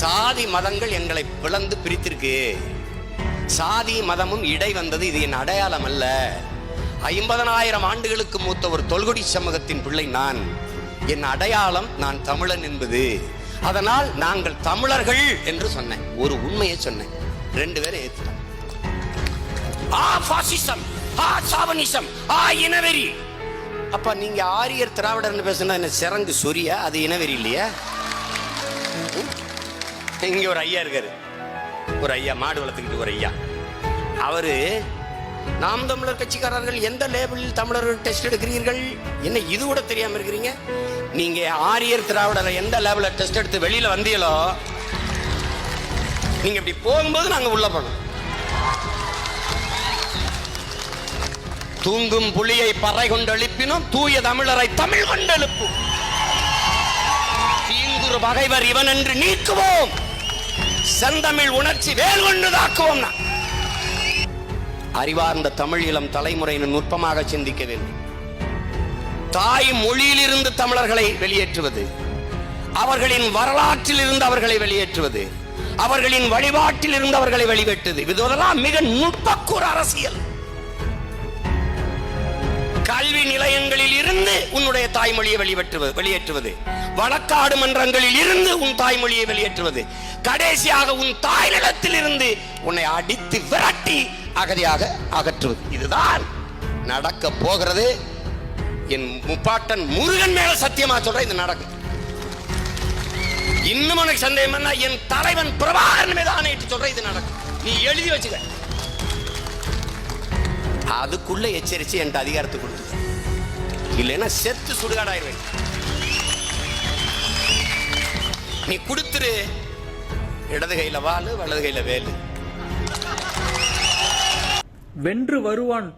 சாதி மதங்கள் எங்களை பிளந்து பிரித்திருக்கு. சாதி மதமும் இடை வந்தது இது என் அடையாளம் அல்ல. ஐம்பதனாயிரம் ஆண்டுகளுக்கு மூத்த ஒரு தொல்குடி சமூகத்தின் பிள்ளை நான். என் அடையாளம் நான் தமிழன் என்பது. அதனால் நாங்கள் தமிழர்கள் என்று சொன்னேன். ஒரு உண்மையை சொன்னேன். ரெண்டு பேரும் ஏத்துட்டான் ஆ பாசிசம் ஆ சாவனிசம் ஆ இனவெறி. அப்ப நீங்க ஆரியர் திராவிடர்னு பேசுனா என்ன சிறங்கு சொரியா? அது இனவெறி இல்லையா? இங்க ஒரு ஐயா இருக்காரு. ஒரு ஐயா மாடு வளர்த்துக்கிட்டு ஒரு ஐயா. அவரு நாம் தமிழர் கட்சிக்காரர்கள் எந்த லேபிளில் தமிழர்கள் டெஸ்ட் எடுக்கிறீர்கள்? என்ன இது கூட தெரியாம இருக்கிறீங்க? நீங்க ஆரியர் திராவிடரை எந்த லேபிள டெஸ்ட் எடுத்து வெளியில வந்தீங்களோ நீங்க இப்படி போகும்போது நாங்க உள்ள போனோம் தூங்கும் புலியை பறை கொண்டு எழுப்பினோம் தூய தமிழரை தமிழ் கொண்டு எழுப்பும். தீங்குறு பகைவர் இவன் என்று நீக்குவோம். செந்தமிழ் உணர்ச்சி வேல் கொண்டு தாக்குவோம் அறிவார்ந்த தமிழ் இளம் தலைமுறையினர் நுட்பமாக சிந்திக்க வேண்டும் தாய் மொழியிலிருந்து தமிழர்களை வெளியேற்றுவது அவர்களின் வரலாற்றில் இருந்து அவர்களை வெளியேற்றுவது அவர்களின் வழிபாட்டில் இருந்து அவர்களை வெளியேற்றுவது இதுவெல்லாம் மிக நுட்பக்கூற அரசியல். கல்வி நிலையங்களில் இருந்து உன்னுடைய தாய்மொழியை வெளியேற்றுவது வெளியேற்றுவது. வழக்காடு மன்றங்களில் இருந்து உன் தாய்மொழியை வெளியேற்றுவது. கடைசியாக உன் தாய் நிலத்தில் இருந்து உன்னை அடித்து விரட்டி அகதியாக அகற்றுவது. இதுதான் நடக்க போகிறது. என் முப்பாட்டன் முருகன் மேல சத்தியமா சொல்ற இது நடக்கும். இன்னும் உனக்கு சந்தேகம் என்ன என் தலைவன் பிரபாகரன் மீது ஆணையிட்டு சொல்ற இது நடக்கும். நீ எழுதி வச்சுக்க. அதுக்குள்ள எச்சரிச்சு என்கிட்ட அதிகாரத்தை கொடுத்து. இல்லைன்னா செத்து சுடுகாடாயிருவேன். நீ கொடுத்துரு. இடது கையில வாளு வலது கையில வேலு. வென்று வருவான்